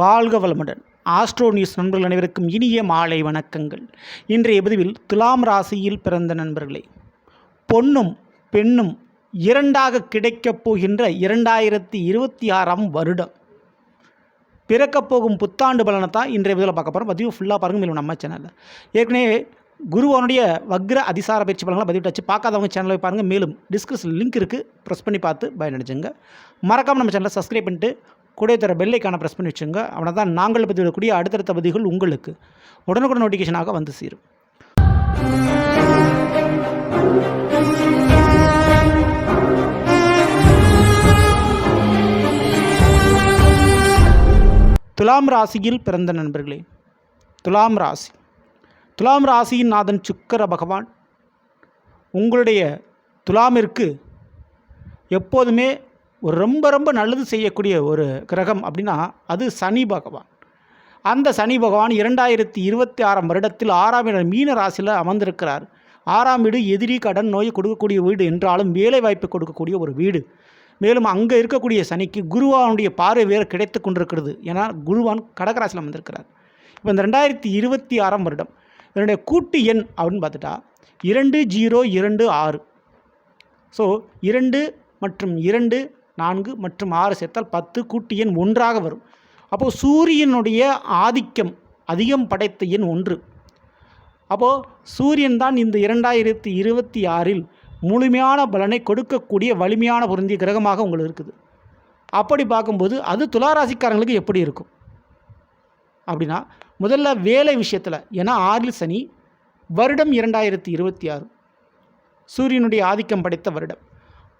வாழ்க வளமுடன். Astro news நண்பர்கள் அனைவருக்கும் இனிய மாலை வணக்கங்கள். இன்றைய பதிவில் துலாம் ராசியில் பிறந்த நண்பர்களே பொன்னும் பெண்ணும் இரண்டாக கிடைக்கப் போகின்ற இரண்டாயிரத்தி இருபத்தி ஆறாம் வருடம். பிறக்கப் போகும் புத்தாண்டு பலனை தான் இன்றைய பதிவில் பார்க்க போகிறோம் பதிவு ஃபுல்லாக பாருங்கள் மேலும் நம்ம சேனலில் ஏற்கனவே குருவனுடைய வக்ர அதிசார பயிற்சி பலன்களை பதிவிட்டாச்சு பார்க்காதவங்க சேனலை பாருங்கள் மேலும் டிஸ்கிரிப்ஷன் லிங்க் இருக்குது ப்ரெஸ் பண்ணி பார்த்து பயனடைஞ்சுங்க. மறக்காமல் நம்ம சேனலை சப்ஸ்கிரைப் பண்ணிட்டு கூட தர பெல்லைக்கான ப்ரெஸ் பண்ணி வச்சுங்க. அவனை தான் நாங்கள் பதிவிடக்கூடிய அடுத்தடுத்த பதிவுகள் உங்களுக்கு. உடனுக்குடன் நோட்டிஃபிகேஷனாக வந்து சேரும். துலாம் ராசியில் பிறந்த நண்பர்களே துலாம் ராசி. துலாம் ராசியின் நாதன் சுக்கர பகவான் உங்களுடைய துலாமிற்கு எப்போதுமே ஒரு ரொம்ப ரொம்ப நல்லது செய்யக்கூடிய ஒரு கிரகம் அப்படின்னா அது சனி பகவான். அந்த சனி பகவான் இரண்டாயிரத்தி இருபத்தி ஆறாம் வருடத்தில் ஆறாம் இடம் மீன ராசியில் அமர்ந்திருக்கிறார். ஆறாம் வீடு எதிரி கடன் நோயை கொடுக்கக்கூடிய வீடு என்றாலும் வேலை வாய்ப்பு கொடுக்கக்கூடிய ஒரு வீடு. மேலும் அங்கே இருக்கக்கூடிய சனிக்கு குருவானுடைய பார்வை வேறு கிடைத்து கொண்டிருக்கிறது. ஏன்னா குருவான் கடகராசியில் வந்திருக்கிறார் இப்போ இந்த ரெண்டாயிரத்தி இருபத்தி ஆறாம் வருடம் இதனுடைய கூட்டு எண் அப்படின்னு பார்த்துட்டா இரண்டு ஜீரோ இரண்டு ஆறு. ஸோ இரண்டு மற்றும் இரண்டு நான்கு மற்றும் ஆறு சேர்த்தால் பத்து கூட்டி எண் ஒன்றாக வரும். அப்போது சூரியனுடைய ஆதிக்கம் அதிகம் படைத்த எண் ஒன்று. அப்போது சூரியன் தான் இந்த இரண்டாயிரத்தி இருபத்தி ஆறில் முழுமையான பலனை கொடுக்கக்கூடிய வலிமையான பொருந்திய கிரகமாக உங்களுக்கு இருக்குது. அப்படி பார்க்கும்போது அது துளாராசிக்காரங்களுக்கு எப்படி இருக்கும்? அப்படின்னா முதல்ல வேலை விஷயத்தில் ஏன்னா ஆறில் சனி வருடம் இரண்டாயிரத்தி இருபத்தி ஆறு. சூரியனுடைய ஆதிக்கம் படைத்த வருடம்.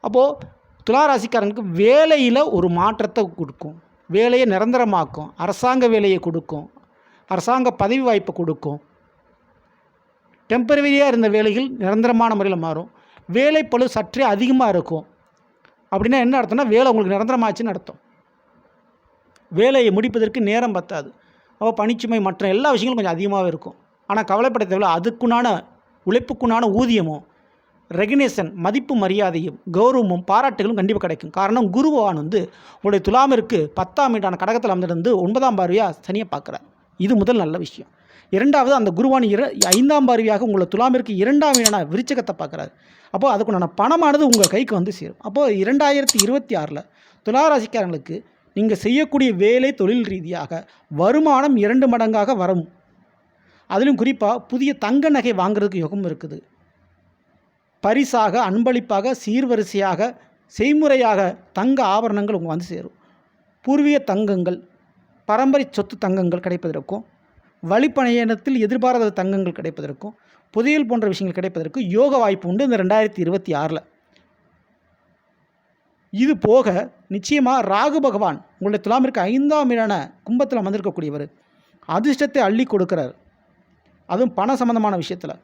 அப்போது துளாராசிக்காரனுக்கு வேலையில் ஒரு மாற்றத்தை கொடுக்கும். வேலையை நிரந்தரமாக்கும். அரசாங்க வேலையை கொடுக்கும். அரசாங்க பதவி வாய்ப்பை கொடுக்கும். டெம்பரவரியாக இருந்த வேலைகள் நிரந்தரமான முறையில் மாறும். வேலைப்பளு சற்றே அதிகமாக இருக்கும். அப்படின்னா என்ன அர்த்தம்னா வேலை உங்களுக்கு நிரந்தரமாச்சுன்னு அர்த்தம். வேலையை முடிப்பதற்கு நேரம் பத்தாது. அப்போ பணிச்சுமை மற்ற எல்லா விஷயங்களும் கொஞ்சம் அதிகமாகவே இருக்கும். ஆனால் கவலைப்பட தேவையில்ல. அதுக்குண்டான உழைப்புக்குண்டான ஊதியமும் ரெகனேஷன் மதிப்பு மரியாதையும் கௌரவமும் பாராட்டுகளும் கண்டிப்பாக கிடைக்கும். காரணம் குருவான் வந்து உங்களுடைய துலாமிற்கு பத்தாம் வீட்டான கடகத்தில் அமர்ந்திருந்து ஒன்பதாம் பார்வையாக சனியை பார்க்குறார். இது முதல் நல்ல விஷயம். இரண்டாவது அந்த குருவான் இர ஐந்தாம் பார்வையாக உங்களை துலாமிற்கு இரண்டாம் வீடான விருச்சகத்தை பார்க்குறாரு. அப்போது அதுக்குண்டான பணமானது உங்கள் கைக்கு வந்து சேரும். அப்போது இரண்டாயிரத்தி இருபத்தி ஆறில் துலாராசிக்காரங்களுக்கு நீங்கள் செய்யக்கூடிய வேலை தொழில் ரீதியாக வருமானம் இரண்டு மடங்காக வரும். அதிலும் குறிப்பாக புதிய தங்க நகை வாங்குறதுக்கு யோகம் இருக்குது. பரிசாக அன்பளிப்பாக சீர்வரிசையாக செய்முறையாக தங்க ஆபரணங்கள் உங்கள் வந்து சேரும். பூர்வீக தங்கங்கள் பரம்பரை சொத்து தங்கங்கள் கிடைப்பதற்கும் வழிப்பயணத்தில் எதிர்பாராத தங்கங்கள் கிடைப்பதற்கும் புதையல் போன்ற விஷயங்கள் கிடைப்பதற்கு யோக வாய்ப்பு உண்டு இந்த ரெண்டாயிரத்தி இருபத்தி ஆறில். இது போக நிச்சயமாக ராகு பகவான் உங்களுடைய துலாமிற்கு ஐந்தாம் வீடான கும்பத்தில் வந்திருக்கக்கூடியவர் அதிர்ஷ்டத்தை அள்ளி கொடுக்கிறார். அதுவும் பண சம்பந்தமான விஷயத்தில்.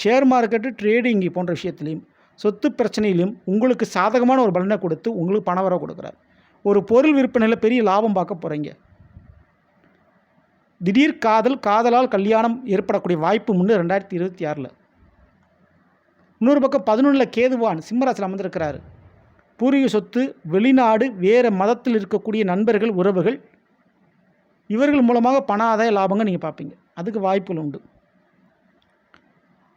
ஷேர் மார்க்கெட்டு ட்ரேடிங் போன்ற விஷயத்துலையும் சொத்து பிரச்சனையிலையும் உங்களுக்கு சாதகமான ஒரு பலனை கொடுத்து உங்களுக்கு பணம் வர கொடுக்குறார். ஒரு பொருள் விற்பனையில் பெரிய லாபம் பார்க்க போகிறீங்க திடீர் காதல் காதலால் கல்யாணம் ஏற்படக்கூடிய வாய்ப்பு முன்னு ரெண்டாயிரத்தி இருபத்தி ஆறில். இன்னொரு பக்கம் பதினொன்றில் கேதுவான் சிம்மராசில் அமர்ந்திருக்கிறார். பூர்வீக சொத்து வெளிநாடு வேறு மதத்தில் இருக்கக்கூடிய நண்பர்கள் உறவுகள் இவர்கள் மூலமாக பண ஆதாய லாபங்கள் நீங்கள் பார்ப்பீங்க. அதுக்கு வாய்ப்புகள் உண்டு.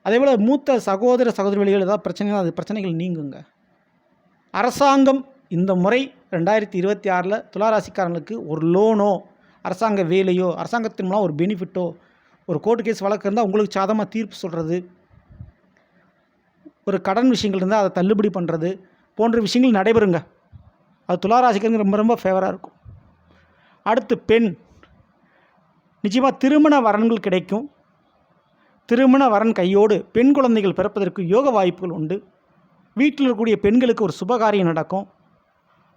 அதே போல் மூத்த சகோதர சகோதரிகள் ஏதாவது பிரச்சனைகள் அது பிரச்சனைகள் நீங்குங்க. அரசாங்கம் இந்த முறை ரெண்டாயிரத்தி இருபத்தி ஆறில் துளாராசிக்காரங்களுக்கு ஒரு லோனோ அரசாங்க வேலையோ அரசாங்கத்தின் மூலம் ஒரு பெனிஃபிட்டோ ஒரு கோர்ட்டு கேஸ் வழக்கு இருந்தால் உங்களுக்கு சாதமாக தீர்ப்பு சொல்கிறது ஒரு கடன் விஷயங்கள் இருந்தால் அதை தள்ளுபடி பண்ணுறது போன்ற விஷயங்கள் நடைபெறுங்க. அது துளாராசிக்காரங்க ரொம்ப ரொம்ப ஃபேவராக இருக்கும். அடுத்து பெண். நிச்சயமாக திருமண வரன்கள் கிடைக்கும். திருமண வரன் கையோடு பெண் குழந்தைகள் பிறப்பதற்கு யோக வாய்ப்புகள் உண்டு. வீட்டில் இருக்கக்கூடிய பெண்களுக்கு ஒரு சுபகாரியம் நடக்கும்.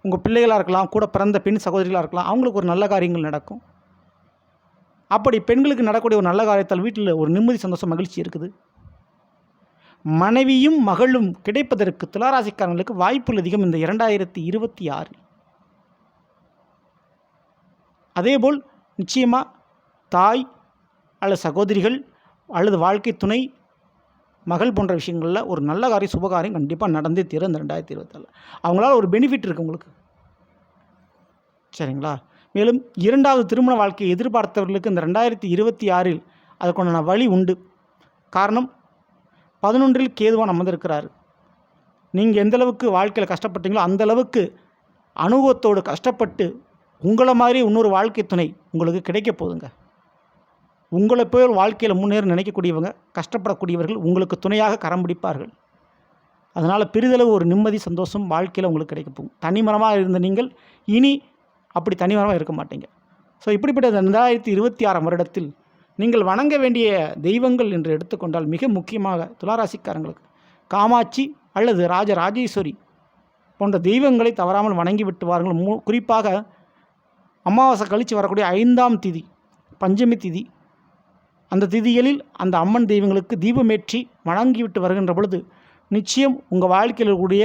உங்கள் பிள்ளைகளாக இருக்கலாம் கூட பிறந்த பெண் சகோதரிகளாக இருக்கலாம் அவங்களுக்கு ஒரு நல்ல காரியங்கள் நடக்கும். அப்படி பெண்களுக்கு நடக்கக்கூடிய ஒரு நல்ல காரியத்தால் வீட்டில் ஒரு நிம்மதி சந்தோஷம் மகிழ்ச்சி இருக்குது. மனைவியும் மகளும் கிடைப்பதற்கு துளாராசிக்காரங்களுக்கு வாய்ப்புகள் அதிகம் இந்த இரண்டாயிரத்தி இருபத்தி ஆறு அதேபோல் நிச்சயமாக தாய் அல்ல சகோதரிகள் அல்லது வாழ்க்கை துணை மகள் போன்ற விஷயங்களில் ஒரு நல்ல காரியம் சுபகாரியம் கண்டிப்பாக நடந்தே தீரும் இந்த ரெண்டாயிரத்தி இருபத்தாறில். அவங்களால ஒரு பெனிஃபிட் இருக்குது உங்களுக்கு. சரிங்களா? மேலும் இரண்டாவது திருமண வாழ்க்கையை எதிர்பார்த்தவர்களுக்கு இந்த ரெண்டாயிரத்தி இருபத்தி ஆறில் அதற்குண்டான வழி உண்டு. காரணம் பதினொன்றில் கேதுவான் அமர்ந்திருக்கிறார். நீங்கள் எந்த அளவுக்கு வாழ்க்கையில் கஷ்டப்பட்டீங்களோ அந்த அளவுக்கு அனுபவத்தோடு கஷ்டப்பட்டு உங்களை மாதிரி இன்னொரு வாழ்க்கை துணை உங்களுக்கு கிடைக்க போகுதுங்க. உங்களை போய் வாழ்க்கையில் முன்னேற நினைக்கக்கூடியவங்க கஷ்டப்படக்கூடியவர்கள் உங்களுக்கு துணையாக கரம் பிடிப்பார்கள். அதனால் பெரிதளவு ஒரு நிம்மதி சந்தோஷம் வாழ்க்கையில் உங்களுக்கு கிடைக்க போகும். தனிமரமாக இருந்த நீங்கள் இனி அப்படி தனிமரமாக இருக்க மாட்டீங்க. ஸோ இப்படிப்பட்ட ரெண்டாயிரத்தி இருபத்தி ஆறாம் வருடத்தில் நீங்கள் வணங்க வேண்டிய தெய்வங்கள் என்று எடுத்துக்கொண்டால் மிக முக்கியமாக துளாராசிக்காரங்களுக்கு காமாட்சி அல்லது ராஜ ராஜேஸ்வரி போன்ற தெய்வங்களை தவறாமல் வணங்கி விட்டு வாருங்கள். குறிப்பாக அமாவாசை கழித்து வரக்கூடிய ஐந்தாம் திதி பஞ்சமி திதி அந்த திதிகளில் அந்த அம்மன் தெய்வங்களுக்கு தீபமேற்றி வணங்கிவிட்டு வருகின்ற பொழுது நிச்சயம் உங்கள் வாழ்க்கையில் இருக்கக்கூடிய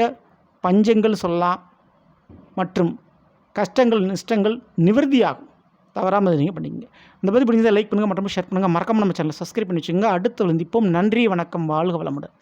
பஞ்சங்கள் சொல்லலாம் மற்றும் கஷ்டங்கள் நிஷ்டங்கள் நிவர்த்தியாகும். தவறாமல் நீங்கள் பண்ணிக்கங்க. இந்த பதிவு பிடிச்சதை லைக் பண்ணுங்கள் மற்றும் ஷேர் பண்ணுங்கள் மறக்காமல் நம்ம சேனலை சப்ஸ்கிரைப் பண்ணி வச்சுங்க அடுத்து சந்திப்போம் நன்றி வணக்கம் வாழ்க வளமுடன்.